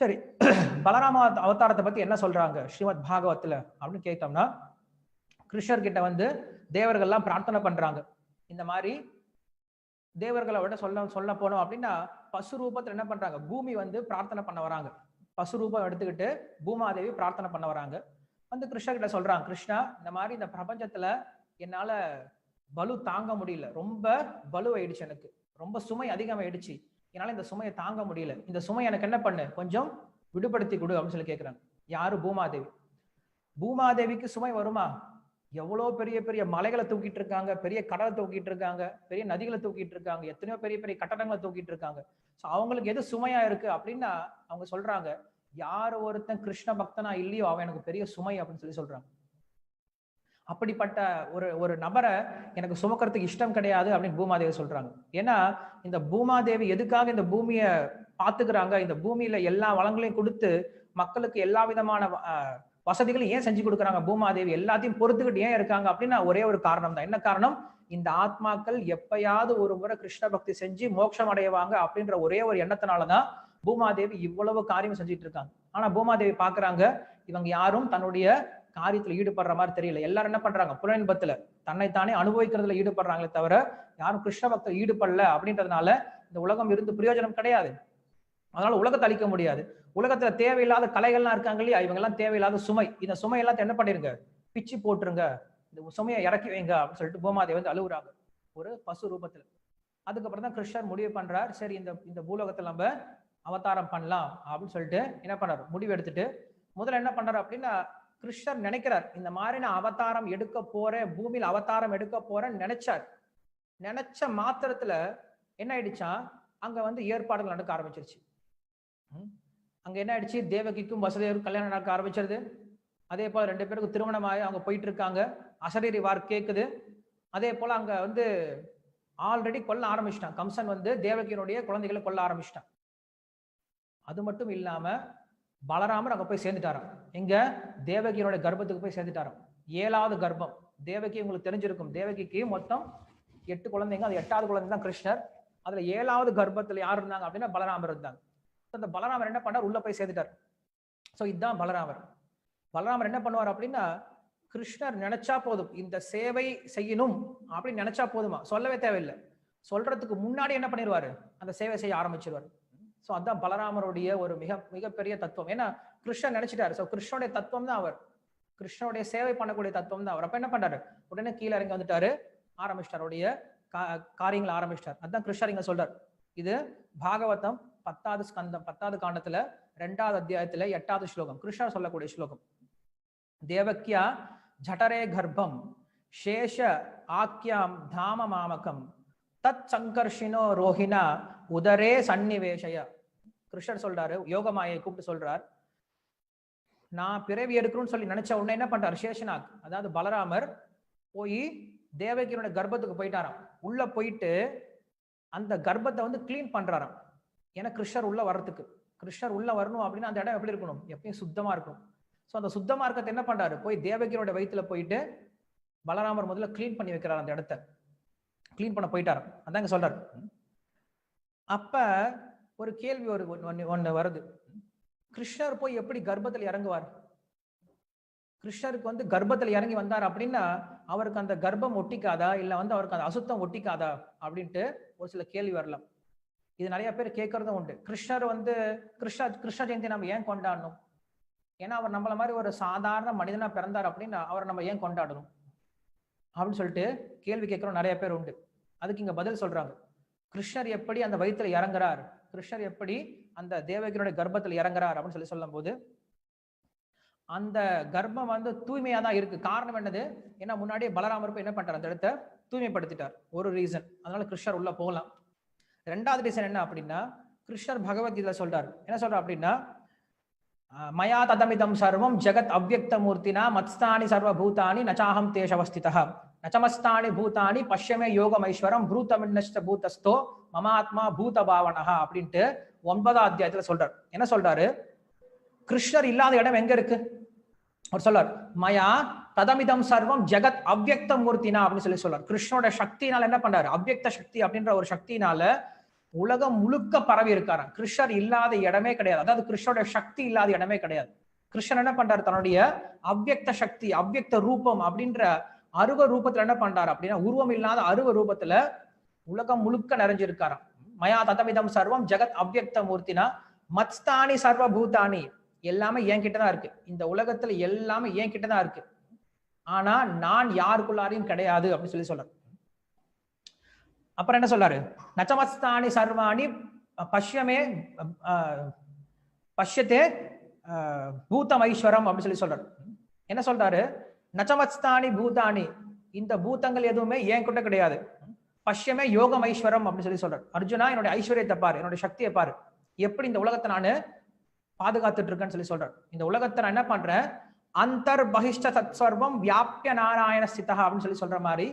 சரி பலராம அவதாரத்தை பத்தி என்ன சொல்றாங்க? ஸ்ரீமத் பாகவத்துல அப்படின்னு கேட்டோம்னா கிருஷ்ணர் கிட்ட வந்து தேவர்கள்லாம் பிரார்த்தனை பண்றாங்க. இந்த மாதிரி தேவர்களை விட சொல்ல சொல்ல போனோம் அப்படின்னா பசு ரூபத்துல என்ன பண்றாங்க? பூமி வந்து பிரார்த்தனை பண்ண வராங்க. பசு ரூபம் எடுத்துக்கிட்டு பூமாதேவி பிரார்த்தனை பண்ண வராங்க. வந்து கிருஷ்ணர் கிட்ட சொல்றாங்க கிருஷ்ணா இந்த மாதிரி இந்த பிரபஞ்சத்துல என்னால பலு தாங்க முடியல. ரொம்ப பலு ஆயிடுச்சு எனக்கு. ரொம்ப சுமை அதிகமாயிடுச்சு. என்னால இந்த சுமையை தாங்க முடியல. இந்த சுமை எனக்கு என்ன பண்ணு? கொஞ்சம் விடுபடுத்தி கொடு அப்படின்னு சொல்லி கேட்குறாங்க யாரு? பூமாதேவி. பூமாதேவிக்கு சுமை வருமா? எவ்வளோ பெரிய பெரிய மலைகளை தூக்கிட்டு இருக்காங்க பெரிய கடலை தூக்கிட்டு இருக்காங்க பெரிய நதிகளை தூக்கிட்டு இருக்காங்க எத்தனையோ பெரிய பெரிய கட்டடங்களை தூக்கிட்டு இருக்காங்க. ஸோ அவங்களுக்கு எது சுமையா இருக்கு அப்படின்னா அவங்க சொல்றாங்க யார் ஒருத்தன் கிருஷ்ண பக்தனா இல்லையோ அவன் எனக்கு பெரிய சுமை அப்படின்னு சொல்லி சொல்றாங்க. அப்படிப்பட்ட ஒரு ஒரு நபரை எனக்கு சுமக்கிறதுக்கு இஷ்டம் கிடையாது அப்படின்னு பூமாதேவி சொல்றாங்க. ஏன்னா இந்த பூமாதேவி எதுக்காக இந்த பூமியை பாத்துக்கிறாங்க இந்த பூமியில எல்லா வளங்களையும் கொடுத்து மக்களுக்கு எல்லா விதமான வசதிகளும் ஏன் செஞ்சு கொடுக்குறாங்க? பூமாதேவி எல்லாத்தையும் பொறுத்துக்கிட்டு ஏன் இருக்காங்க? அப்படின்னா ஒரே ஒரு காரணம் தான். என்ன காரணம்? இந்த ஆத்மாக்கள் எப்பயாவது ஒரு முறை கிருஷ்ண பக்தி செஞ்சு மோட்சம் அடைவாங்க அப்படின்ற ஒரே ஒரு எண்ணத்தினாலதான் பூமாதேவி இவ்வளவு காரியம் செஞ்சுட்டு இருக்காங்க. ஆனா பூமாதேவி பாக்குறாங்க இவங்க யாரும் தன்னுடைய காரியத்துல ஈடுபடுற மாதிரி தெரியல. எல்லாரும் என்ன பண்றாங்க? புலனின்பத்துல தன்னைத்தானே அனுபவிக்கிறதுல ஈடுபடுறாங்களே தவிர யாரும் கிருஷ்ண பக்தர் ஈடுபடல அப்படின்றதுனால இந்த உலகம் இருந்து பிரயோஜனம் கிடையாது. அதனால உலகத்தை அழிக்க முடியாது. உலகத்துல தேவையில்லாத கலைகள்லாம் இருக்காங்க இல்லையா? இவங்க எல்லாம் தேவையில்லாத சுமை. இந்த சுமை எல்லாத்தையும் என்ன பண்ணிருங்க? பிச்சு போட்டுருங்க. இந்த சுமையை இறக்கி வைங்க அப்படின்னு சொல்லிட்டு பூமாதேவி வந்து அழுகுறாங்க. ஒரு பசு ரூபத்துல. அதுக்கப்புறம் தான் கிருஷ்ணர் முடிவு பண்றார். சரி இந்த இந்த பூலோகத்துல நம்ம அவதாரம் பண்ணலாம் அப்படின்னு சொல்லிட்டு என்ன பண்றாரு? முடிவு எடுத்துட்டு முதல்ல என்ன பண்றாரு அப்படின்னா கிருஷ்ணர் நினைக்கிறார் இந்த மாதிரி நான் அவதாரம் எடுக்க போறேன் பூமியில் அவதாரம் எடுக்க போறேன்னு நினைச்சார். நினைச்ச மாத்திரத்துல என்ன ஆயிடுச்சா? அங்க வந்து ஏற்பாடுகள் நடக்க ஆரம்பிச்சிருச்சு. அங்க என்ன ஆயிடுச்சு? தேவகிக்கும் வசதியும் கல்யாணம் நடக்க ஆரம்பிச்சிருது. அதே போல ரெண்டு பேருக்கும் திருமணம் ஆகி அவங்க போயிட்டு இருக்காங்க அசரீரி வார் கேக்குது. அதே போல அங்க வந்து ஆல்ரெடி கொல்ல ஆரம்பிச்சிட்டான். கம்சன் வந்து தேவகியனுடைய குழந்தைகளை கொல்ல ஆரம்பிச்சிட்டான். அது மட்டும் இல்லாம பலராமர் அங்கே போய் சேர்ந்துட்டாராம். எங்க? தேவகியினுடைய கர்ப்பத்துக்கு போய் சேர்ந்துட்டாராம். ஏழாவது கர்ப்பம். தேவகி உங்களுக்கு தெரிஞ்சிருக்கும். தேவகிக்கு மொத்தம் எட்டு குழந்தைங்க அது எட்டாவது குழந்தை தான் கிருஷ்ணர். அதுல ஏழாவது கர்ப்பத்தில் யார் இருந்தாங்க அப்படின்னா பலராமர் இருந்தாங்க. அந்த பலராமர் என்ன பண்ணார்? உள்ள போய் சேர்ந்துட்டார். ஸோ இதுதான் பலராமர். பலராமர் என்ன பண்ணுவார் அப்படின்னா கிருஷ்ணர் நினைச்சா போதும் இந்த சேவை செய்யணும் அப்படின்னு நினைச்சா போதுமா? சொல்லவே தேவையில்லை. சொல்றதுக்கு முன்னாடி என்ன பண்ணிடுவாரு அந்த சேவை செய்ய ஆரம்பிச்சிருவார். சோ அதான் பலராமருடைய ஒரு மிக மிகப்பெரிய தத்துவம். ஏன்னா கிருஷ்ணன் நினைச்சிட்டாரு. சோ கிருஷ்ணனுடைய தத்துவம் தான் அவர். கிருஷ்ணனுடைய சேவை பண்ணக்கூடிய தத்துவம் தான் அவர். அப்ப என்ன பண்றாரு? உடனே கீழே இறங்கி வந்துட்டாரு. ஆரம்பிச்சிட்டாருடைய கா- காரியங்களை ஆரம்பிச்சிட்டார். அதான் கிருஷ்ணர் இங்க சொல்றார். இது பாகவதம் பத்தாவது ஸ்கந்தம் பத்தாவது காண்டத்துல ரெண்டாவது அத்தியாயத்துல எட்டாவது ஸ்லோகம். கிருஷ்ணர் சொல்லக்கூடிய ஸ்லோகம். தேவக்கியா ஜடரே கர்ப்பம் சேஷ ஆக்கியாம் தாம மாமகம் தத் சங்கர்ஷினோ ரோஹினா உதரே சன்னிவேஷய கிருஷ்ணர் சொல்றாரு யோகமாயை கூப்பிட்டு சொல்றார். நான் பிறவி எடுக்கணும்னு சொல்லி நினைச்ச உடனே என்ன பண்றார்? சேஷனாக் அதாவது பலராமர் போய் தேவகியோட கர்ப்பத்துக்கு போயிட்டாராம். உள்ள போயிட்டு அந்த கர்ப்பத்தை வந்து க்ளீன் பண்றாராம். ஏன்னா கிருஷ்ணர் உள்ள வர்றதுக்கு. கிருஷ்ணர் உள்ள வரணும் அப்படின்னா அந்த இடம் எப்படி இருக்கணும்? எப்பயும் சுத்தமா இருக்கணும். ஸோ அந்த சுத்தமா இருக்கிறது என்ன பண்றாரு? போய் தேவகியோட வயிற்றுல போயிட்டு பலராமர் முதல்ல க்ளீன் பண்ணி வைக்கிறார் அந்த இடத்த. க்ளீன் பண்ண போயிட்டாராம். அதாங்க சொல்றாரு. அப்ப ஒரு கேள்வி ஒரு ஒன்னு ஒன்று வருது. கிருஷ்ணர் போய் எப்படி கர்ப்பத்தில் இறங்குவார்? கிருஷ்ணருக்கு வந்து கர்ப்பத்தில் இறங்கி வந்தார் அப்படின்னா அவருக்கு அந்த கர்ப்பம் ஒட்டிக்காதா? இல்ல வந்து அவருக்கு அந்த அசுத்தம் ஒட்டிக்காதா? அப்படின்ட்டு ஒரு சில கேள்வி வரலாம். இது நிறைய பேர் கேட்கறதும் உண்டு. கிருஷ்ணர் வந்து கிருஷ்ண கிருஷ்ண ஜெயந்தி நம்ம ஏன் கொண்டாடணும்? ஏன்னா அவர் நம்மள மாதிரி ஒரு சாதாரண மனிதனா பிறந்தார் அப்படின்னா அவரை நம்ம ஏன் கொண்டாடணும்? அப்படின்னு சொல்லிட்டு கேள்வி கேட்கறோம் நிறைய பேர் உண்டு. அதுக்கு இங்க பதில் சொல்றாங்க. கிருஷ்ணர் எப்படி அந்த வயிற்றுல இறங்குறார்? கிருஷ்ணர் எப்படி அந்த தேவகியனுடைய கர்ப்பத்தில் இறங்குறார் அப்படின்னு சொல்லி சொல்லும்போது அந்த கர்ப்பம் வந்து தூய்மையா தான் இருக்கு. காரணம் என்னது? ஏன்னா முன்னாடியே பலராமருக்கு என்ன பண்றார் அந்த இடத்த தூய்மைப்படுத்திட்டார். ஒரு ரீசன் அதனால கிருஷ்ணர் உள்ள போகலாம். ரெண்டாவது ரீசன் என்ன அப்படின்னா கிருஷ்ணர் பகவத்கீதை சொல்றார். என்ன சொல்றார் அப்படின்னா மயா ததமிதம் சர்வம் ஜெகத் அவ்வக்த மூர்த்தினா மத்ஸ்தானி சர்வபூதானி நச்சாகம் தேஷவஸ்திதா நச்சமஸ்தானி பூதானி பஷ்யமே யோகமைஸ்வரம் பூதமின்னஷ்ட பூதஸ்தோ மமாத்மா பூத பாவனஹா அப்படின்ட்டு ஒன்பதாம் அத்தியாயத்துல சொல்றாரு. என்ன சொல்றாரு? கிருஷ்ணர் இல்லாத இடம் எங்க இருக்கு? அவர் சொல்றார் மயா ததமிதம் சர்வம் ஜெகத் அவ்வக்த மூர்த்தினா அப்படின்னு சொல்லி சொல்றார். கிருஷ்ணோட சக்தினால என்ன பண்றாரு? அவ்வக்த சக்தி அப்படின்ற ஒரு சக்தினால உலகம் முழுக்க பரவி இருக்காராம். கிருஷ்ணர் இல்லாத இடமே கிடையாது. அதாவது கிருஷ்ணருடைய சக்தி இல்லாத இடமே கிடையாது. கிருஷ்ணன் என்ன பண்றாரு? தன்னுடைய அவ்வக்த சக்தி அவ்வக்த ரூபம் அப்படின்ற அருவ ரூபத்துல என்ன பண்றாரு அப்படின்னா உருவம் இல்லாத அருவ ரூபத்துல உலகம் முழுக்க நிறைஞ்சிருக்காராம். மயா ததமிதம் சர்வம் ஜெகத் அவ்யக்த மூர்த்தினா மத்ஸ்தானி சர்வ பூதானி. எல்லாமே என் கிட்டதான் இருக்கு. இந்த உலகத்துல எல்லாமே என் கிட்டதான் இருக்கு. ஆனா நான் யாருக்குள்ளாரையும் கிடையாது அப்படின்னு சொல்லி சொல்றாரு. அப்புறம் என்ன சொல்றாரு? நச்சமஸ்தானி சர்வாணி பஷ்யமே பஷ்யத்தே அஹ், பூதம் ஐஸ்வரம் அப்படின்னு சொல்லி சொல்றாரு. என்ன சொல்றாரு? நச்சமஸ்தானி பூதானி. இந்த பூத்தங்கள் எதுவுமே என் கிட்ட கிடையாது. பஷ்யமே யோகம் ஐஸ்வரம் அப்படின்னு சொல்லி சொல்றாரு. அர்ஜுனா என்னுடைய ஐஸ்வர்யத்தை பாரு என்னுடைய சக்தியை பாரு. எப்படி இந்த உலகத்தை நான் பாதுகாத்துட்டு இருக்கேன்னு சொல்லி சொல்றாரு. இந்த உலகத்தை நான் என்ன பண்றேன்? அந்தர் பகிஷ்ட சத்சர்வம் வியாபிய நாராயண ஸ்திதா அப்படின்னு சொல்லி சொல்ற மாதிரி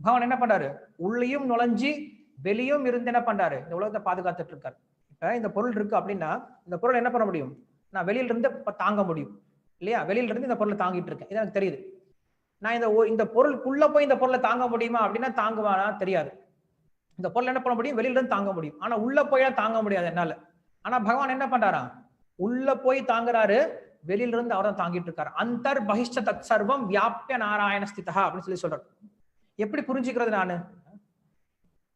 பகவான் என்ன பண்றாரு? உள்ளேயும் நுழைஞ்சி வெளியும் இருந்து என்ன பண்றாரு? இந்த உலகத்தை பாதுகாத்துட்டு இருக்காரு. இப்ப இந்த பொருள் இருக்கு அப்படின்னா இந்த பொருள் என்ன பண்ண முடியும்? நான் வெளியில இருந்து தாங்க முடியும். இல்லையா? வெளியில இருந்து இந்த பொருளை தாங்கிட்டு இருக்கேன். இது எனக்கு தெரியுது. நான் இந்த ஒ- இந்த பொருளுக்குள்ள போய் இந்த பொருளை தாங்க முடியுமா அப்படின்னா தாங்குவானா? தெரியாது. இந்த பொருள் என்ன பண்ண முடியும்? வெளியில இருந்து தாங்க முடியும். ஆனா உள்ள போய் தாங்க முடியாது என்னால. ஆனா பகவான் என்ன பண்றாரா? உள்ள போய் தாங்குறாரு வெளியில இருந்து அவர் தான் தாங்கிட்டு இருக்காரு. அந்தர் பகிஷ்ட தத் சர்வம் வியாபிய நாராயண ஸ்திதா அப்படின்னு சொல்லி சொல்றாரு. எப்படி புரிஞ்சுக்கிறது நானு?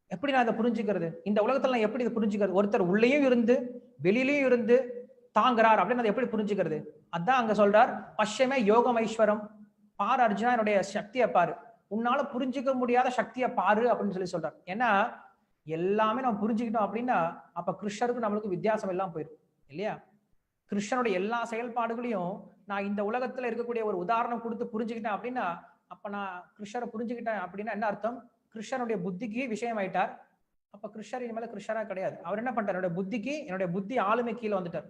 எப்படி நான் இதை புரிஞ்சுக்கிறது? இந்த உலகத்துல நான் எப்படி இதை புரிஞ்சுக்கிறது? ஒருத்தர் உள்ளேயும் இருந்து வெளியிலயும் இருந்து தாங்குறார் அப்படின்னு அதை எப்படி புரிஞ்சுக்கிறது? அதான் அங்க சொல்றார் பஷ்யமே யோகம் ஐஸ்வரம் பாரு அர்ஜுனா என்னுடைய சக்தியை பாரு. உன்னால புரிஞ்சுக்க முடியாத சக்தியை பாரு அப்படின்னு சொல்லி சொல்றார். ஏன்னா எல்லாமே நம்ம புரிஞ்சுக்கிட்டோம் அப்படின்னா அப்ப கிருஷ்ணருக்கு நம்மளுக்கு வித்தியாசம் எல்லாம் போயிடும் இல்லையா? கிருஷ்ணனுடைய எல்லா செயல்பாடுகளையும் நான் இந்த உலகத்துல இருக்கக்கூடிய ஒரு உதாரணம் கொடுத்து புரிஞ்சுக்கிட்டேன் அப்படின்னா அப்ப நான் கிருஷ்ணரை புரிஞ்சுக்கிட்டேன் அப்படின்னா என்ன அர்த்தம்? கிருஷ்ணனுடைய புத்திக்கு விஷயம் ஆயிட்டார் அப்ப கிருஷ்ணர் இனிமேல கிருஷ்ணரா கிடையாது. அவர் என்ன பண்ணிட்டார்? என்னுடைய புத்திக்கு என்னுடைய புத்தி ஆளுமை கீழே வந்துட்டார்.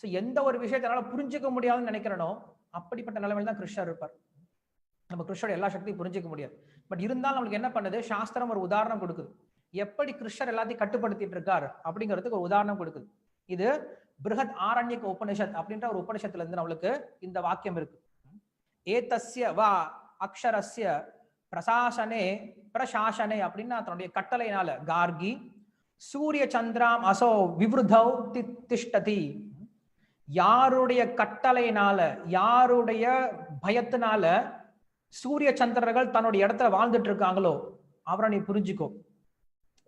சோ எந்த ஒரு விஷயத்தை என்னால் புரிஞ்சுக்க முடியாதுன்னு நினைக்கிறனோ அப்படிப்பட்ட நிலைமையில தான் கிருஷ்ணர் இருப்பார். நம்ம கிருஷ்ணோட எல்லா சக்தியும் புரிஞ்சிக்க முடியாது. பட் இருந்தாலும் நம்மளுக்கு என்ன பண்ணுது? சாஸ்திரம் ஒரு உதாரணம் கொடுக்குது. எப்படி கிருஷ்ணர் எல்லாத்தையும் கட்டுப்படுத்திட்டு இருக்கார்? அப்படிங்கிறதுக்கு ஒரு உதாரணம் கொடுக்குது. இது பிருகத் ஆரண்யக் உபனிஷத் அப்படின்ற ஒரு உபனிஷத்துல இருந்து நம்மளுக்கு இந்த வாக்கியம் இருக்கு. ஏதஸ்ய வா அக்ஷரஸ்ய பிரசாசனே பிரசாசனே அப்படின்னா தன்னுடைய கட்டளையினால கார்கி சூரிய சந்திராம் அசோ விவருதௌ திஷ்டதி யாருடைய கட்டளையினால யாருடைய பயத்தினால சூரிய சந்திரர்கள் தன்னுடைய இடத்துல வாழ்ந்துட்டு இருக்காங்களோ அவரை நீ புரிஞ்சுக்கோ.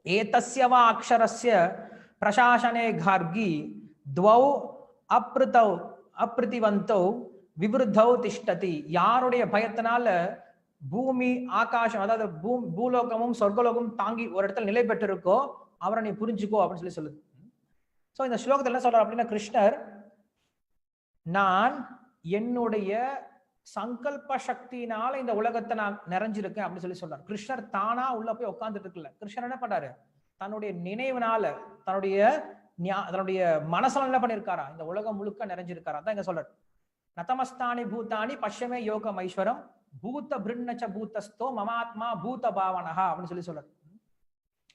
ஏதஸ்யவா அக்ஷரஸ்ய பிரசாசனே கார்கி துவௌ அப்ருதௌ அப்ருதிவந்தௌ விவருத்தௌ திஷ்டதி. யாருடைய பயத்தினால பூமி ஆகாசம் அதாவது பூ பூலோகமும் சொர்க்கலோகமும் தாங்கி ஒரு இடத்துல நிலை பெற்றிருக்கோ அவரை நீ புரிஞ்சுக்கோ அப்படின்னு சொல்லி சொல்லுது. ஸோ இந்த ஸ்லோகத்தில் என்ன சொல்றாரு அப்படின்னா கிருஷ்ணர் நான் என்னுடைய சங்கல்ப சக்தினால இந்த உலகத்தை நான் நிறைஞ்சிருக்கேன் அப்படின்னு சொல்லி சொல்றார். கிருஷ்ணர் தானா உள்ள போய் உட்கார்ந்துட்டு இருக்குல்ல கிருஷ்ணர் என்ன பண்றாரு? தன்னுடைய நினைவுனால தன்னுடைய தன்னுடைய மனசுல என்ன பண்ணிருக்காரா? இந்த உலகம் முழுக்க நிறைஞ்சிருக்காரா? தான் இங்க சொல்றாரு. நதமஸ்தானி பூத்தானி பஷ்யமே யோகம் ஐஸ்வரம் பூத்த பிருண்ணச்ச பூதஸ்தோ மமாத்மா பூத பாவனஹா அப்படின்னு சொல்லி சொல்றாரு.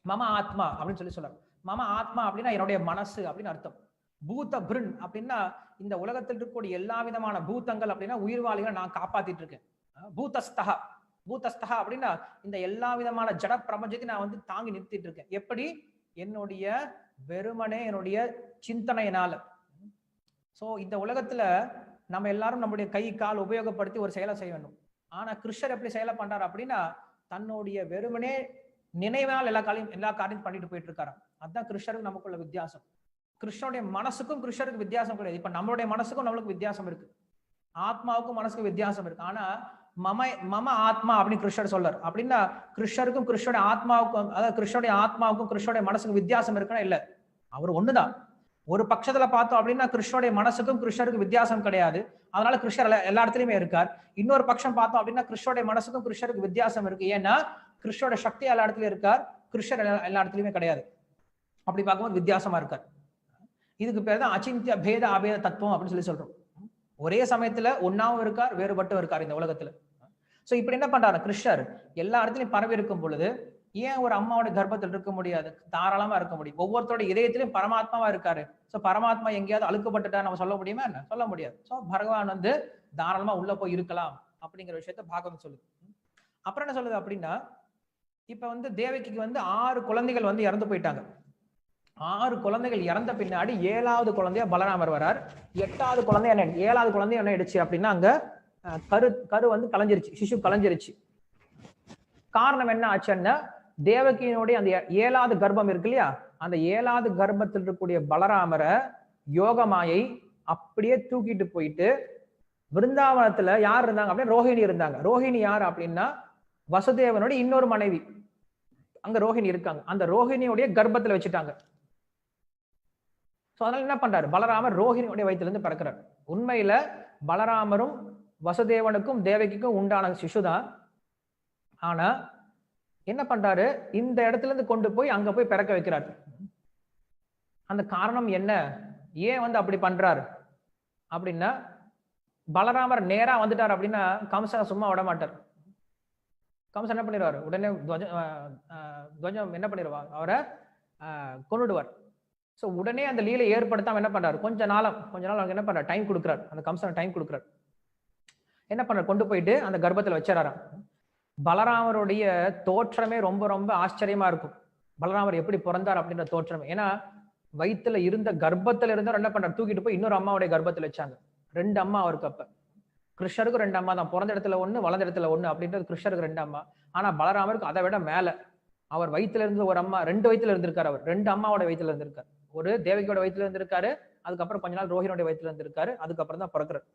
மம ஆத்மா அப்படின்னு சொல்லி சொல்றாரு. மம ஆத்மா அப்படின்னா என்னுடைய மனசு அப்படின்னு அர்த்தம். பூத பிருண் அப்படின்னா இந்த உலகத்தில் இருக்கக்கூடிய எல்லா விதமான பூத்தங்கள் அப்படின்னா உயிர்வாளிகளை நான் காப்பாத்திட்டு இருக்கேன். அஹ் பூதஸ்தகா பூதஸ்தகா அப்படின்னா இந்த எல்லா விதமான ஜட பிரபஞ்சத்தையும் நான் வந்து தாங்கி நிறுத்திட்டு இருக்கேன். எப்படி? என்னுடைய வெறுமனே என்னுடைய சிந்தனையினால. சோ இந்த உலகத்துல நம்ம எல்லாரும் நம்முடைய கை கால் உபயோகப்படுத்தி ஒரு செயலை செய்ய வேண்டும். ஆனா கிருஷ்ணர் எப்படி செயலை பண்றாரு அப்படின்னா தன்னுடைய வெறுமனே நினைவால் எல்லா காலையும் எல்லா காரியம் பண்ணிட்டு போயிட்டு இருக்காராம். அதுதான் கிருஷ்ணருக்கு நமக்குள்ள வித்தியாசம். கிருஷ்ணனுடைய மனசுக்கும் கிருஷ்ணருக்கு வித்தியாசம் கிடையாது. இப்ப நம்மளுடைய மனசுக்கும் நம்மளுக்கு வித்தியாசம் இருக்கு. ஆத்மாவுக்கும் மனசுக்கும் வித்தியாசம் இருக்கு. ஆனா மம மம ஆத்மா அப்படின்னு கிருஷ்ணர் சொல்றார் அப்படின்னா கிருஷ்ணருக்கும் கிருஷ்ணனுடைய ஆத்மாவுக்கும் அதாவது கிருஷ்ணனுடைய ஆத்மாவுக்கும் கிருஷ்ணனுடைய மனசுக்கும் வித்தியாசம் இருக்குன்னா இல்ல. அவர் ஒண்ணுதான். ஒரு பட்சத்துல பார்த்தோம் அப்படின்னா கிருஷ்ணனுடைய மனசுக்கும் கிருஷ்ணருக்கு வித்தியாசம் கிடையாது. அதனால கிருஷ்ணர் எல்லா- எல்லா இடத்துலயுமே இருக்கார். இன்னொரு பட்சம் பார்த்தோம் அப்படின்னா கிருஷ்ணனுடைய மனசுக்கும் கிருஷ்ணருக்கு வித்தியாசம் இருக்கு. ஏன்னா கிருஷ்ணோட சக்தி எல்லா இடத்துலயும் இருக்கார். கிருஷ்ணர் எல்லா- எல்லா இடத்துலயுமே கிடையாது. அப்படி பார்க்கும்போது வித்தியாசமா இருக்கார். இதுக்கு பேர் தான் அச்சிந்திய பேத அபேத தத்துவம் அப்படின்னு சொல்லி சொல்றோம். ஒரே சமயத்துல ஒன்னாவும் இருக்கார் வேறுபட்டும் இருக்கார் இந்த உலகத்துல. சோ இப்படி என்ன பண்றாரு? கிருஷ்ணர் எல்லா இடத்துலயும் பரவி இருக்கும் பொழுது ஏன் ஒரு அம்மாவோட கர்ப்பத்தில் இருக்க முடியாது? தாராளமா இருக்க முடியும். ஒவ்வொருத்தரோட இதயத்திலும் பரமாத்மாவா இருக்காரு. சோ பரமாத்மா எங்கேயாவது அழுக்கப்பட்டுட்டா நம்ம சொல்ல முடியுமா என்ன? சொல்ல முடியாது. சோ பகவான் வந்து தாராளமா உள்ள போய் இருக்கலாம் அப்படிங்கிற விஷயத்த பாகவம் சொல்லுது. அப்புறம் என்ன சொல்லுது அப்படின்னா இப்ப வந்து தேவகிக்கு வந்து ஆறு குழந்தைகள் வந்து இறந்து போயிட்டாங்க. ஆறு குழந்தைகள் இறந்த பின்னாடி ஏழாவது குழந்தையா பலராமர் வரார். எட்டாவது குழந்தை என்ன ஏழாவது குழந்தை என்ன ஆயிடுச்சு அப்படின்னா அங்க கரு கரு வந்து கலைஞ்சிருச்சு சிசு கலைஞ்சிருச்சு. காரணம் என்ன ஆச்சுன்னா தேவகியினுடைய அந்த ஏழாவது கர்ப்பம் இருக்கு இல்லையா? அந்த ஏழாவது கர்ப்பத்தில் இருக்கக்கூடிய பலராமரை யோகமாயை அப்படியே தூக்கிட்டு போயிட்டு விருந்தாவனத்துல யார் இருந்தாங்க அப்படின்னா ரோஹிணி இருந்தாங்க. ரோஹிணி யார் அப்படின்னா வசுதேவனுடைய இன்னொரு மனைவி. அங்க ரோஹிணி இருக்காங்க. அந்த ரோஹிணியுடைய கர்ப்பத்துல வச்சுட்டாங்க. ஸோ அதனால என்ன பண்றாரு? பலராமர் ரோஹிணியுடைய வயித்துல இருந்து பிறக்கிறார். உண்மையில பலராமரும் வசுதேவனுக்கும் தேவகிக்கும் உண்டான சிசுதான் ஆனா என்ன பண்றாரு? இந்த இடத்துல இருந்து கொண்டு போய் அங்க போய் பிறக்க வைக்கிறார். அந்த காரணம் என்ன? ஏன் வந்து அப்படி பண்றாரு? அப்படின்னா பலராமர் நேரா வந்துட்டார் அப்படின்னா கம்சனை சும்மா விட மாட்டார். கம்சன் என்ன பண்ணிடுவார்? உடனே துவஜம் துவஜம் என்ன பண்ணிடுவார் அவரை கொண்டுடுவார் ஸோ உடனே அந்த லீலை ஏற்படுத்தாம என்ன பண்றாரு? கொஞ்ச நாளம் கொஞ்ச நாள் அவருக்கு என்ன பண்றாரு? டைம் கொடுக்குறாரு. அந்த கம்சனை டைம் கொடுக்குறாரு. என்ன பண்றாரு? கொண்டு போயிட்டு அந்த கர்ப்பத்தில் வச்சிடறாராம். பலராமருடைய தோற்றமே ரொம்ப ரொம்ப ஆச்சரியமா இருக்கும். பலராமர் எப்படி பிறந்தார் அப்படின்ற தோற்றம். ஏன்னா வயிற்றில் இருந்த கர்ப்பத்துல இருந்தவர் என்ன பண்றாரு? தூக்கிட்டு போய் இன்னொரு அம்மாவுடைய கர்ப்பத்தில் வச்சாங்க. ரெண்டு அம்மா அவருக்கு அப்ப. கிருஷ்ணருக்கு ரெண்டு அம்மா தான். பிறந்த இடத்துல ஒண்ணு வளர்ந்த இடத்துல ஒண்ணு அப்படின்றது கிருஷ்ணருக்கு ரெண்டு அம்மா. ஆனா பலராமருக்கு அதை விட மேல. அவர் வயிற்றுல இருந்து ஒரு அம்மா ரெண்டு வயிற்றுல இருந்திருக்காரு அவர். ரெண்டு அம்மாவோட வயிற்றுல இருந்திருக்காரு. ஒரு தேவகியோட வயிற்றுல இருந்திருக்காரு. அதுக்கப்புறம் கொஞ்ச நாள் ரோஹினோட வயிற்றுல இருந்திருக்காரு. அதுக்கப்புறம் தான் பிறக்கிறார்